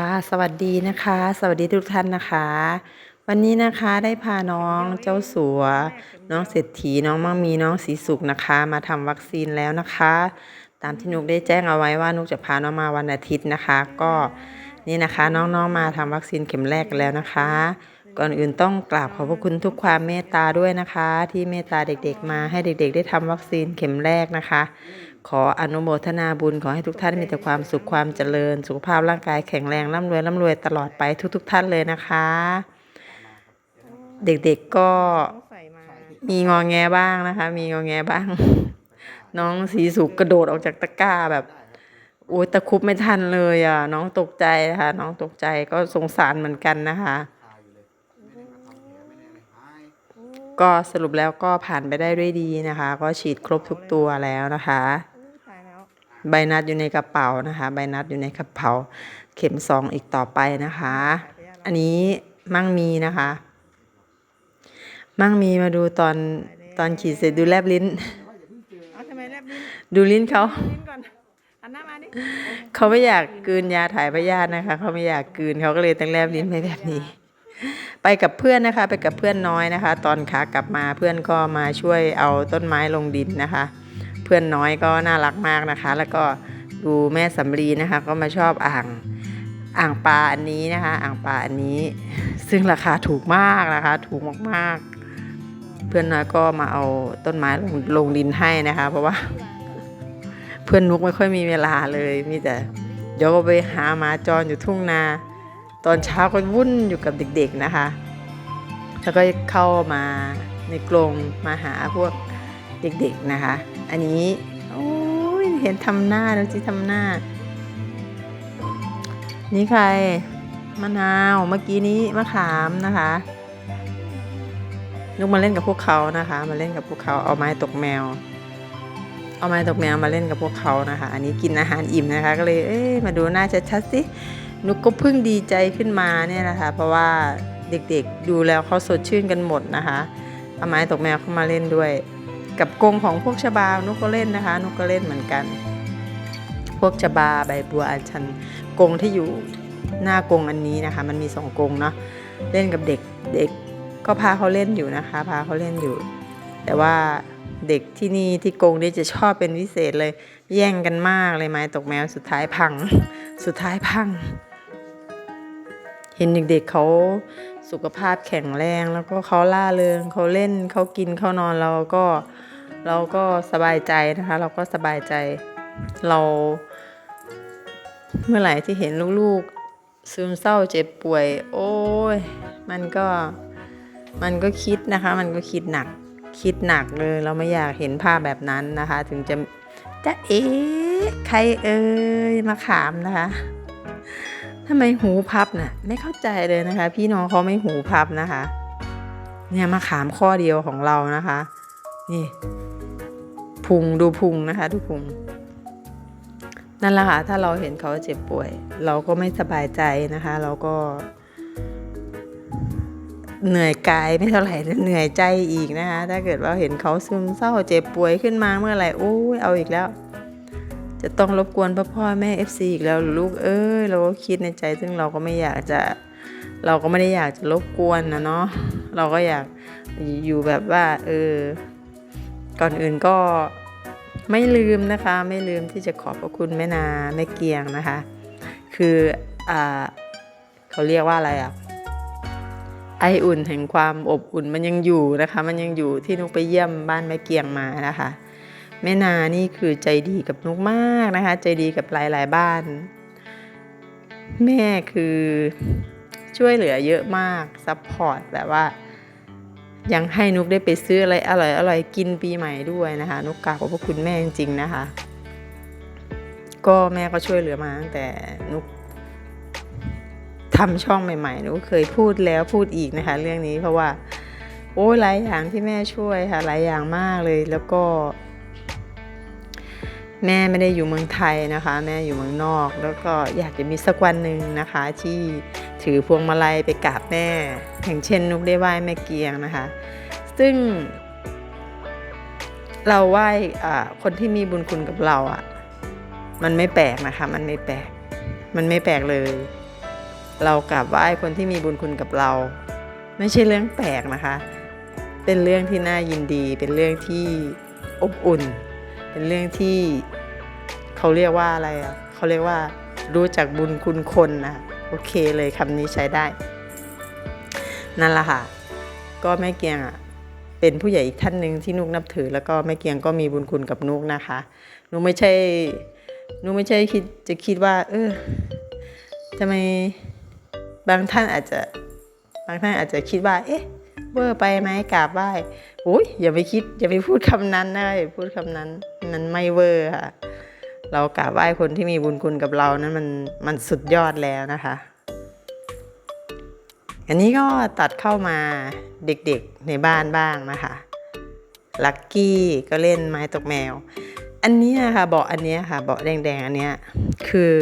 ค่ะ สวัสดีนะคะ สวัสดีทุกท่านนะคะ วันนี้นะคะได้พาน้องเจ้าสัว น้องเศรษฐีน้องมั่งมีน้องสีสุขนะคะ มาทำวัคซีนแล้วนะคะ ตามที่นุกได้แจ้งเอาไว้ว่านุกจะพาน้องมาวันอาทิตย์นะคะ ก็นี่นะคะน้องๆมาทำวัคซีนเข็มแรกแล้วนะคะ ก่อนอื่นต้องกราบขอบพระคุณทุกความเมตตาด้วยนะคะ ที่เมตตาเด็กๆ มาให้เด็กๆ ได้ทำวัคซีนเข็มแรกนะคะ ขออนุโมทนาบุญขอให้ทุกท่านมีแต่ความสุขความเจริญ สุขภาพร่างกายแข็งแรงร่ำรวยร่ำรวยตลอดไปทุกๆทท่านเลยนะคะ เด็กๆก็มีงอแงบ้างนะคะ มีงอแงบ้าง น้องสีสุกกระโดดออกจากตะกร้าแบบโอ้ยตะคุบไม่ทันเลยอะ น้องตกใจนะคะน้องตกใจก็สงสารเหมือนกันนะคะ ก็สรุปแล้วก็ผ่านไปได้ด้วยดีนะคะ ก็ฉีดครบทุกตัวแล้วนะคะ ใบนัดอยู่ในกระเป๋านะคะ ใบนัดอยู่ในกระเป๋า เข็มสองอีกต่อไปนะคะ อันนี้มั่งมีนะคะ มั่งมีมาดูตอนตอนฉีดเสร็จดูแลบลิ้นเอาทำไมแลบลิ้นดูลิ้นเขาลิ้นก่อนหันหน้ามาดิเขาไม่อยากกลืนยาถ่ายพยาธินะคะ เขาไม่อยากกลืนเขาก็เลยต้องแลบลิ้นไปแบบนี้ ไปกับเพื่อนนะคะ ไปกับเพื่อนน้อยนะคะ ตอนขากลับมาเพื่อนก็มาช่วยเอาต้นไม้ลงดินนะคะ เพื่อนน้อยก็น่ารักมากนะคะ แล้วก็ดูแม่สำลีนะคะ ก็มาชอบอ่างอ่างปลาอันนี้นะคะ อ่างปลาอันนี้ ซึ่งราคาถูกมากนะคะ ถูกมากๆ เพื่อนน้อยก็มาเอาต้นไม้ลงลงดินให้นะคะ เพราะว่า เพื่อนนุกไม่ค่อยมีเวลาเลย มีแต่เดี๋ยวก็ไปหาหมาจรอยู่ทุ่งนา ตอนเช้าก็วุ่นอยู่กับเด็ก ๆนะคะ แล้วก็เข้ามาในกรงมาหาพวก เด็กๆนะคะ อันนี้ โอ้ยเห็นทำหน้าแล้วจิทำหน้า นี่ใครมะนาวเมื่อกี้นี้มะขามนะคะนุกมาเล่นกับพวกเขานะคะ มาเล่นกับพวกเขาเอาไม้ตกแมว เอาไม้ตกแมวมาเล่นกับพวกเขานะคะ อันนี้กินอาหารอิ่มนะคะ ก็เลยเอ๊ะมาดูหน้าชัดๆสินุกก็เพิ่งดีใจขึ้นมาเนี่ยนะคะ เพราะว่าเด็กๆดูแล้วเขาสดชื่นกันหมดนะคะเอาไม้ตกแมวเข้ามาเล่นด้วย กับกรงของพวกชบา นุกก็เล่นนะคะ นุกก็เล่นเหมือนกัน พวกชบาใบบัวอัญชันกรงที่อยู่หน้ากรงอันนี้นะคะ มันมีสองกรงเนาะเล่นกับเด็กเด็กก็พาเขาเล่นอยู่นะคะ พาเขาเล่นอยู่ แต่ว่าเด็กที่นี่ที่กรงนี่จะชอบเป็นพิเศษเลย แย่งกันมากเลยไม้ตกแมวสุดท้ายพัง สุดท้ายพัง เห็นเด็กๆเขา สุขภาพแข็งแรงแล้วก็เขาล่าเริงเขาเล่นเขากินเขานอนเราก็เราก็สบายใจนะคะ เราก็สบายใจเรา เมื่อไหร่ที่เห็นลูกๆ ซึมเศร้าเจ็บป่วย โอ้ยมันก็มันก็คิดนะคะ มันก็คิดหนักคิดหนักเลย เราไม่อยากเห็นภาพแบบนั้นนะคะ ถึงจะจะเอ๊ะใครเอ่ยมาขามนะคะ ทำไมหูพับน่ะไม่เข้าใจเลยนะคะ พี่น้องเขาไม่หูพับนะคะ เนี่ยมาขามข้อเดียวของเรานะคะ นี่พุงดูพุงนะคะดูพุงนั่นแหละค่ะถ้าเราเห็นเขาเจ็บป่วย เราก็ไม่สบายใจนะคะ เราก็ เหนื่อยกายไม่เท่าไหร่เหนื่อยใจอีกนะคะ ถ้าเกิดว่าเห็นเขาซึมเศร้าเจ็บป่วยขึ้นมาเมื่อไหร่โอ้ยเอาอีกแล้ว จะต้องรบกวนพ่อพ่อแม่ FC อีกแล้วลูกเอ้ยเราก็คิดในใจซึ่งเราก็ไม่อยากจะ เราก็ไม่ได้อยากจะรบกวนนะเนาะเราก็อยากอยู่แบบว่าเออก่อนอื่นก็ไม่ลืมนะคะ ไม่ลืมที่จะขอบพระคุณแม่นาแม่เกียงนะคะ คืออ่าเขาเรียกว่าอะไรอะไออุ่นแห่งความอบอุ่นมันยังอยู่นะคะ มันยังอยู่ที่นุกไปเยี่ยมบ้านแม่เกียงมานะคะ แม่นานี่คือใจดีกับนุกมากนะคะ ใจดีกับหลายๆบ้าน แม่คือช่วยเหลือเยอะมากซัพพอร์ตแบบว่า ยังให้นุกได้ไปซื้ออะไรอร่อยอร่อยกินปีใหม่ด้วยนะคะนุกกราบขอบพระคุณแม่จริงๆนะคะ ก็แม่ก็ช่วยเหลือมาตั้งแต่นุกทำช่องใหม่ๆนุกเคยพูดแล้วพูดอีกนะคะ เรื่องนี้เพราะว่าโอ้ยหลายอย่างที่แม่ช่วยค่ะหลายอย่างมากเลยแล้วก็ แม่ไม่ได้อยู่เมืองไทยนะคะ แม่อยู่เมืองนอก แล้วก็อยากจะมีสักวันหนึ่งนะคะ ที่ถือพวงมาลัยไปกราบแม่อย่างเช่นนุกได้ไหว้แม่เกียงนะคะ ซึ่ง เราไหว้อ่าคนที่มีบุญคุณกับเราอะ่ะมันไม่แปลกนะคะ มันไม่แปลก มันไม่แปลกเลย เรากราบไหว้คนที่มีบุญคุณกับเรา ไม่ใช่เรื่องแปลกนะคะ เป็นเรื่องที่น่ายินดี เป็นเรื่องที่อบอุ่น เป็นเรื่องที่ เขาเรียกว่าอะไรอะเขาเรียกว่า รู้จักบุญคุณคนนะโอเคเลยคำนี้ใช้ได้ นั่นแหละค่ะ ก็แม่เกียงอะเป็นผู้ใหญ่อีกท่านหนึ่งที่นุกนับถือ แล้วก็แม่เกียงก็มีบุญคุณกับนุกนะคะนุกไม่ใช่นุกไม่ใช่คิดจะคิดว่า เออทำไมบางท่านอาจจะบางท่านอาจจะคิดว่า เอ๊ะเบอร์ไปไหมกราบไหว้โอ้ยอย่าไปคิด อย่าไปพูดคำนั้นนะอย่าพูดคำนั้นมันไม่เวอร์ค่ะ เรากราบไหว้คนที่มีบุญคุณกับเรานั้นมันมันสุดยอดแล้วนะคะ อันนี้ก็ตัดเข้ามาเด็กๆในบ้านบ้างนะคะลักกี้ก็เล่นไม้ตกแมว อันนี้ค่ะเบาะอันนี้ค่ะเบาะแดงๆอันเนี้ยคือ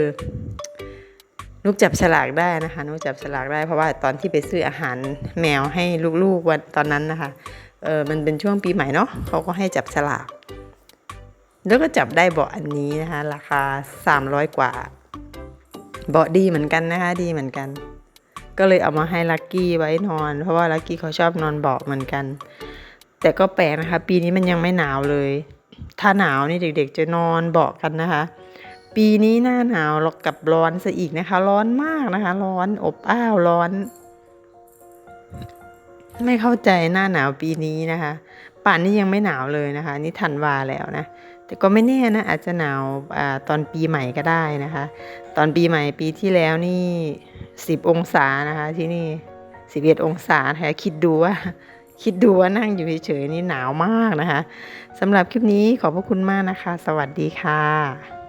นุกจับฉลากได้นะคะนุกจับฉลากได้เพราะว่าตอนที่ไปซื้ออาหารแมวให้ลูกๆวันตอนนั้นนะคะเออมันเป็นช่วงปีใหม่เนาะเขาก็ให้จับฉลาก แล้วก็จับได้เบาะอันนี้นะคะ ราคา 300 กว่า เบาะดีเหมือนกันนะคะ ดีเหมือนกัน ก็เลยเอามาให้ลักกี้ไว้นอน เพราะว่าลักกี้เขาชอบนอนเบาะเหมือนกัน แต่ก็แปลกนะคะ ปีนี้มันยังไม่หนาวเลย ถ้าหนาวนี่เด็กๆ จะนอนเบาะกันนะคะ ปีนี้หน้าหนาวแล้วกับร้อนซะอีกนะคะ ร้อนมากนะคะ ร้อนอบอ้าวร้อน ไม่เข้าใจหน้าหนาวปีนี้นะคะ ป่านนี้ยังไม่หนาวเลยนะคะ นี่ธันวาแล้วนะ แต่ก็ไม่แน่นะอาจจะหนาวอตอนปีใหม่ก็ได้นะคะ ตอนปีใหม่ปีที่แล้วนี่สิบองศานะคะที่นี่สิบเอ็ดองศานะคะคิดดูว่าคิดดูว่านั่งอยู่เฉยๆนี่หนาวมากนะคะสำหรับคลิปนี้ขอบพระคุณมากนะคะ สวัสดีค่ะ